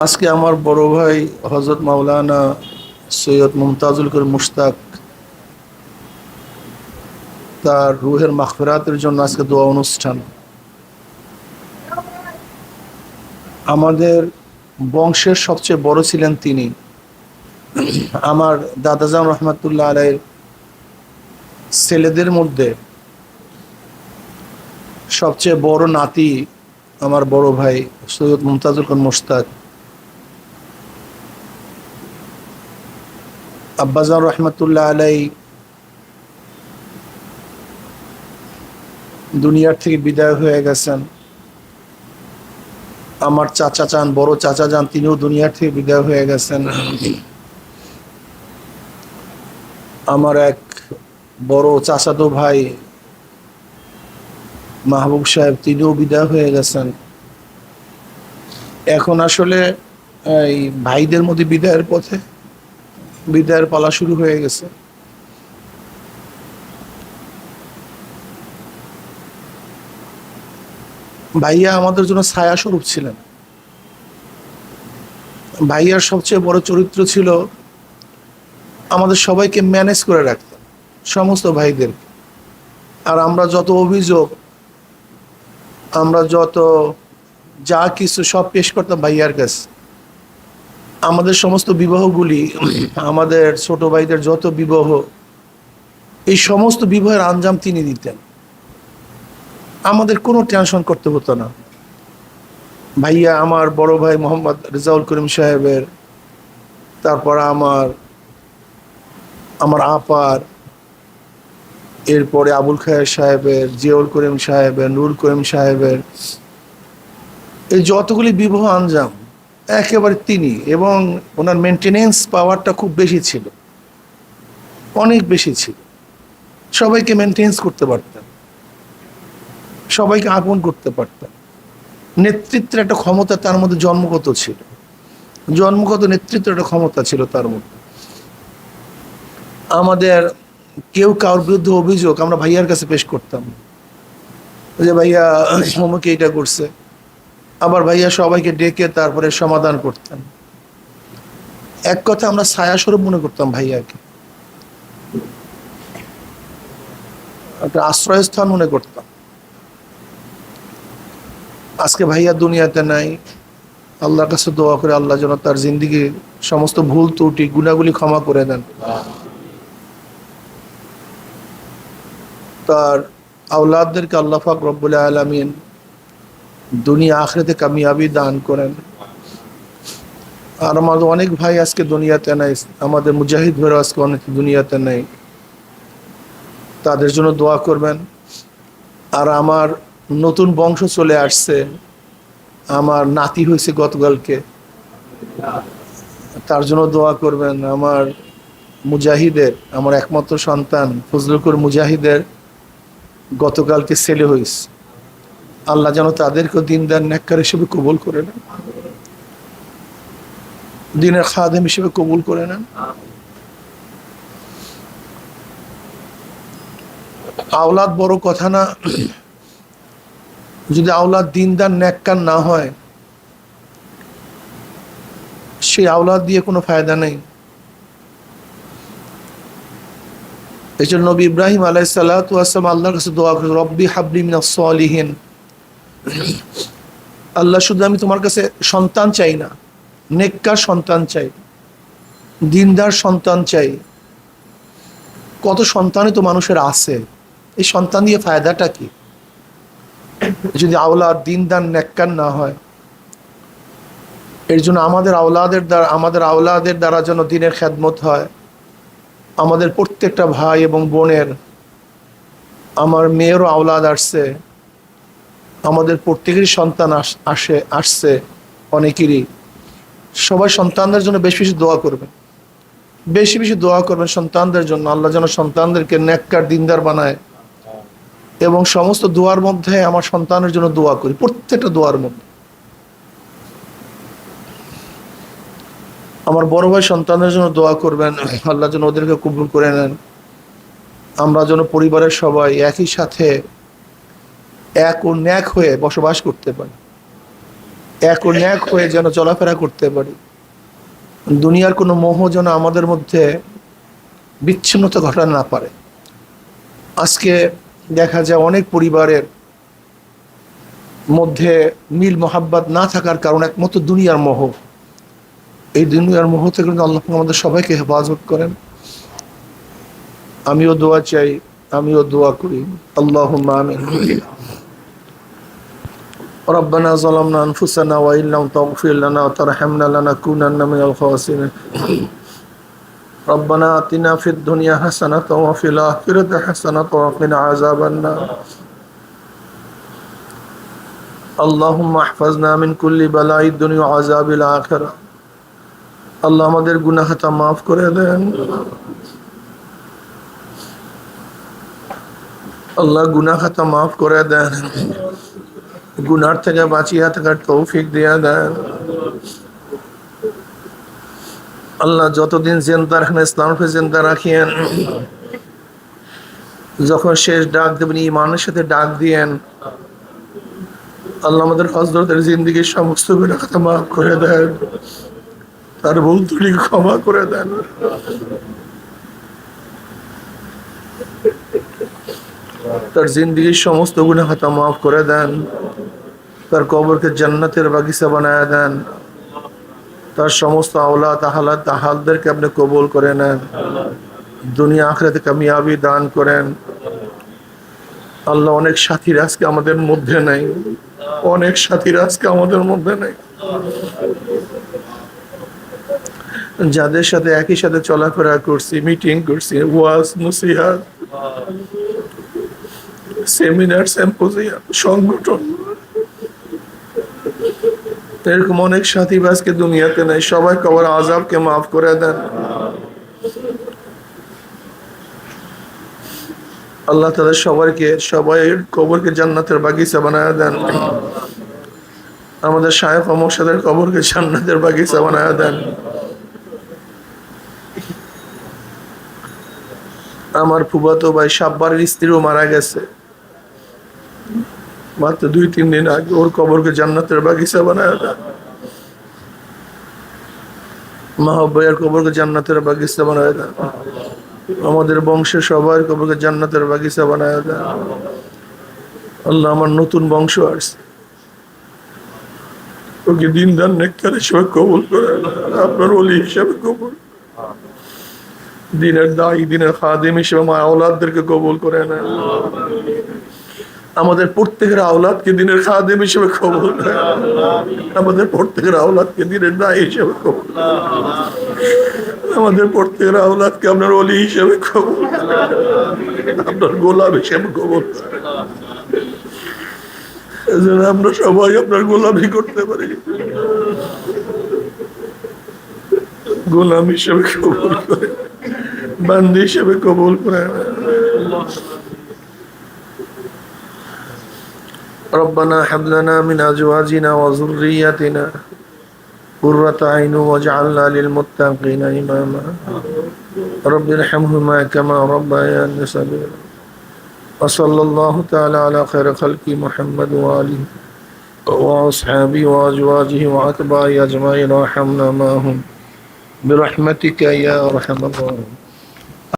আজকে আমার বড় ভাই হজরত মাওলানা সৈয়দ মুমতাজুল করিম মুশতাক তার রুহের মাখফেরাতের জন্য আজকে দোয়া অনুষ্ঠান। আমাদের বংশের সবচেয়ে বড় ছিলেন তিনি। আমার দাদাজান রহমাতুল্লাহ আলাইয়ের ছেলেদের মধ্যে সবচেয়ে বড় নাতি আমার বড় ভাই সৈয়দ মুমতাজুল করিম মুশতাক। আব্বাজান রহমতুল্লাহ আলাই দুনিয়ার থেকে বিদায় হয়ে গেছেন। আমার চাচা চান, বড় চাচা যান, তিনিও দুনিয়ার থেকে বিদায় হয়ে গেছেন। আমার এক বড় চাচাতো ভাই মাহবুব সাহেব, তিনিও বিদায় হয়ে গেছেন। এখন আসলে এই ভাইদের মধ্যে বিদায়ের পথে বিদায়ের পালা শুরু হয়ে গেছে। ভাইয়া আমাদের জন্য ছায়া স্বরূপ ছিলেন। ভাইয়ার সবচেয়ে বড় চরিত্র ছিল আমাদের সবাইকে ম্যানেজ করে রাখতেন সমস্ত ভাইদের আর আমরা যত অভিযোগ, আমরা যত যা কিছু সব পেশ করতাম ভাইয়ার কাছে। আমাদের সমস্ত বিবাহগুলি, আমাদের ছোট ভাইদের যত বিবাহ, এই সমস্ত বিবাহের আঞ্জাম তিনি দিতেন। আমাদের কোনো টেনশন করতে হতো না। ভাইয়া আমার বড় ভাই মোহাম্মদ রেজাউল করিম সাহেবের, তারপর আমার আমার আপার, এরপরে আবুল খায়ের সাহেবের, জিয়াউল করিম সাহেবের নুর করিম সাহেবের, এই যতগুলি বিবাহ আঞ্জাম একেবারে তিনি এবং ওনার মেনটেনেন্স পাওয়ারটা খুব বেশি ছিল। অনেক বেশি ছিল। সবাইকে মেনটেন্স করতে পারতেন। সবাইকে আপন করতে পারতেন। নেতৃত্বের একটা ক্ষমতা তার মধ্যে জন্মগত ছিল। জন্মগত নেতৃত্বের একটা ক্ষমতা ছিল তার মধ্যে। আমাদের কেউ কারোর বিরুদ্ধে অভিযোগ আমরা ভাইয়ার কাছে পেশ করতাম যে ভাইয়া অমুকে এটা করছে। আবার ভাইয়া সবাইকে ডেকে তারপরে সমাধান করতেন। এক কথা আমরা ছায়া স্বরূপ মনে করতাম ভাইয়াকে। একটা আশ্রয়স্থান মনে করতাম। আজকে ভাইয়া দুনিয়াতে নাই। আল্লাহর কাছে দোয়া করে আল্লাহ যেন তার জিন্দিগি সমস্ত ভুল, ত্রুটি, গুণাগুলি ক্ষমা করে দেন। তার আউলাদদেরকে আল্লাহ পাক রব্বুল আলমিন দুনিয়া আখরেতে কামিয়াবি দান করেন। আর আমাদের অনেক ভাই আজকে দুনিয়াতে নাই, আমাদের মুজাহিদ ভাইরা আজকে অনেক দুনিয়াতে নেই। তাদের জন্য দোয়া করবেন। আর আমার নতুন বংশ চলে আসছে, আমার নাতি হয়েছে গতকালকে। তার জন্য দোয়া করবেন। আমার মুজাহিদের, আমার একমাত্র সন্তান ফজলুকুর মুজাহিদের গতকালকে ছেলে হয়েছে। আল্লাহ যেন তাদেরকে দিনদার নেককার হিসেবে কবুল করে নেন। দিনের খাদেম হিসেবে কবুল করে নেন। আওলাদ বড় কথা না, যদি আওলাদ দিনদার নেককার না হয় সেই আওলাদ দিয়ে কোনো ফায়দা নেই। এই জন্য নবী ইব্রাহিম আলাই সাল্লাম আল্লাহর কাছে দোয়া করে রব্বি হাবলি মিনা সলিহীন। আল্লাহ শুধু আমি তোমার কাছে সন্তান চাই না, নেককার সন্তান চাই, দিনদার সন্তান চাই। কত সন্তানই তো মানুষের আছে, এই সন্তান দিয়ে ফায়দাটা কি? যদি আওলাদ দিনদার, নেককার না হয়, এর জন্য আমাদের আওলাদের দ্বারা, আমাদের আওলাদের দ্বারা যেন দিনের খেদমত হয়। আমাদের প্রত্যেকটা ভাই এবং বোনের, আমার মেয়েরও আওলাদ আসছে আমাদের প্রত্যেকেরই সন্তান আসে আসছে, অনেকেরই। সবাই সন্তানদের জন্য বেশি বেশি দোয়া করবেন। বেশি বেশি দোয়া করবেন সন্তানদের জন্য। আল্লাহ যেন সন্তানদেরকে নেককার দিনদার বানায়। এবং সমস্ত দোয়ার মধ্যে আমার সন্তানের জন্য দোয়া করি, প্রত্যেকটা দোয়ার মধ্যে। আমার বড় ভাই সন্তানের জন্য দোয়া করবেন। আল্লাহ যেন ওদেরকে কবুল করে নেন। আমরা যেন পরিবারের সবাই একই সাথে এক ও ন্যাক হয়ে বসবাস করতে পারি। এক ও ন্যাক হয়ে যেন চলাফেরা করতে পারি। দুনিয়ার কোনো মোহ যেন আমাদের মধ্যে বিচ্ছিন্নতা ঘটাতে না পারে। আজকে দেখা যায় অনেক পরিবারের মধ্যে মিল মোহাব্বত না থাকার কারণ একমাত্র দুনিয়ার মোহ। এই দুনিয়ার মোহ থেকে কিন্তু আল্লাহ আমাদের সবাইকে হেফাজত করেন। আমিও দোয়া চাই, আমিও দোয়া করি। আল্লাহ আমিন। ربنا ظلمنا أنفسنا وإن لم تغفر لنا وترحمنا لنكونن من الخاسرين ربنا آتنا في الدنيا حسنة وفي الآخرة حسنة وقنا عذاب النار اللهم احفظنا من كل بلاء الدنيا وعذاب الآخرة আল্লাহ আমাদের গুনাহটা মাফ করে দেন আল্লাহ গুনাহটা মাফ করে দেন গুনার থেকে বাঁচিয়া থাকার তৌফিক দিয়া দেন। আল্লাহ যতদিন জেন্দা রাখেন, ইসলামকে জেন্দা রাখিয়েন যখন শেষ ডাক দেবেন ইমানের সাথে ডাক দিয়েন, আল্লাহ আমাদের হজরতের জিন্দগির সমস্ত গুণাখাতা মাফ করে দেন। তার ভুল ত্রুটি ক্ষমা করে দেন। তার জিন্দগির সমস্ত গুণাখাতা মাফ করে দেন। তার কবরকে জান্নাতের বাগিচা বানায় দেন। তার সমস্ত আওলা তাহালাত তাহালদেরকে আপনি কবুল করে নেন। দুনিয়া আখরাতে কামিয়াবি দান করেন। আল্লাহ অনেক সাথীর আজকে আমাদের মধ্যে নেই। অনেক সাথীর আজকে আমাদের মধ্যে নেই। যাদের সাথে একই সাথে চলাফেরা করছি মিটিং করছি, ওয়াজ, নসিহাত সেমিনার সেম্পোজিয়াম সংগঠন। এরকম অনেক সাথী আজকে দুনিয়াতে নেই সবাই কবর আজাবকে মাফ করে দেন আল্লাহ তালা সবাইকে সবাই কবরকে জান্নাতের বাগিচা বানায় দেন আমাদের সাহেব মশাদের কবরকে জান্নাতের বাগিচা বানায় দেন আমার ফুবাতো ভাই সাব্বারের স্ত্রীও মারা গেছে মাত্র দুই, তিন দিন আগে ওর কবরকে জান্নাতের বাগিচা বানায় দেন মাহবাইয়ের কবরকে জান্নাতের বাগিচা বানায় দেন আমাদের বংশের সবার কবরকে জান্নাতের বাগিচা বানায় দেন আল্লাহ আমার নতুন বংশ আসছে। ওকে দিন দান নেককার হিসেবে কবুল করে আপনার অলি হিসাবে কবুল। দিনের দায়ী, দিনের খাদিম হিসেবে মা আওলাদদেরকে কবুল করে নেন আমাদের প্রত্যেকের আওলাদকে দিনের খাদিম হিসেবে কবুল। আমাদের প্রত্যেকের আওলাদকে দিনের দায়ী হিসেবে কবুল। আমাদের প্রত্যেকের আওলাদকে আপনার অলি হিসেবে কবুল। আপনার গোলাপ হিসেবে এজন্য আমরা সবাই আপনার গোলামি করতে পারি। গোলাম হিসেবে কবুল করে, বান্দি হিসেবে কবুল করে। ربنا هب لنا من أزواجنا وذرياتنا قرة عين واجعلنا للمتقين إماما. رب ارحمهما كما ربياني صغيرا. وصلى الله تعالى على خير خلق محمد وآله وأصحابه وأزواجه وأتباعه أجمعين. وارحمنا معهم. برحمتك يا أرحم الراحمين.